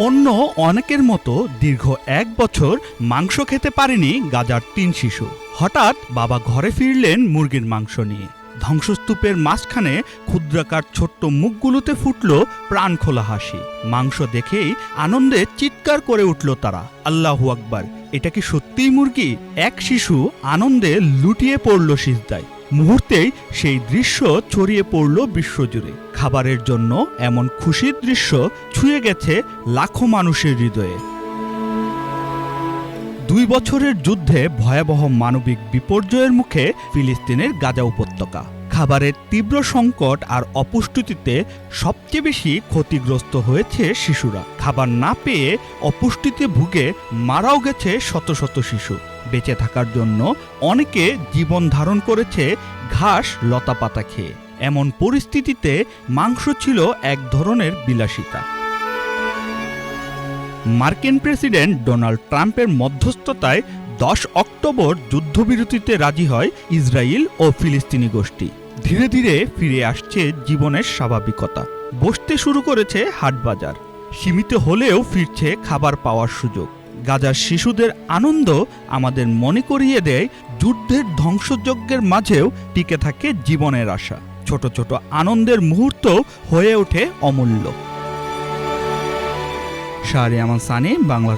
অন্য অনেকের মতো দীর্ঘ এক বছর মাংস খেতে পারেনি গাজার তিন শিশু। হঠাৎ বাবা ঘরে ফিরলেন মুরগির মাংস নিয়ে। ধ্বংসস্তূপের মাঝখানে ক্ষুদ্রাকার ছোট্ট মুখগুলোতে ফুটল প্রাণ খোলা হাসি। মাংস দেখেই আনন্দে চিৎকার করে উঠল তারা। আল্লাহু আকবার, এটা কি সত্যিই মুরগি? এক শিশু আনন্দে লুটিয়ে পড়ল সিজদায়। মুহূর্তেই সেই দৃশ্য ছড়িয়ে পড়ল বিশ্বজুড়ে। খাবারের জন্য এমন খুশির দৃশ্য ছুঁয়ে গেছে লাখো মানুষের হৃদয়ে। দুই বছরের যুদ্ধে ভয়াবহ মানবিক বিপর্যয়ের মুখে ফিলিস্তিনের গাজা উপত্যকা। খাবারের তীব্র সংকট আর অপুষ্টিতে সবচেয়ে বেশি ক্ষতিগ্রস্ত হয়েছে শিশুরা। খাবার না পেয়ে অপুষ্টিতে ভুগে মারাও গেছে শত শত শিশু। বেঁচে থাকার জন্য অনেকে জীবন ধারণ করেছে ঘাস লতাপাতা খেয়ে। এমন পরিস্থিতিতে মাংস ছিল এক ধরনের বিলাসিতা। মার্কিন প্রেসিডেন্ট ডোনাল্ড ট্রাম্পের মধ্যস্থতায় দশ অক্টোবর যুদ্ধবিরতিতে রাজি হয় ইসরায়েল ও ফিলিস্তিনি গোষ্ঠী। ধীরে ধীরে ফিরে আসছে জীবনের স্বাভাবিকতা। বসতে শুরু করেছে হাটবাজার। সীমিত হলেও ফিরছে খাবার পাওয়ার সুযোগ। গাজার শিশুদের আনন্দ আমাদের মনে করিয়ে দেয় যুদ্ধের ধ্বংসযজ্ঞের মাঝেও টিকে থাকে জীবনের আশা। ছোট ছোট আনন্দের মুহূর্ত হয়ে ওঠে অমূল্য। শাহরিয়ামান সানি, বাংলা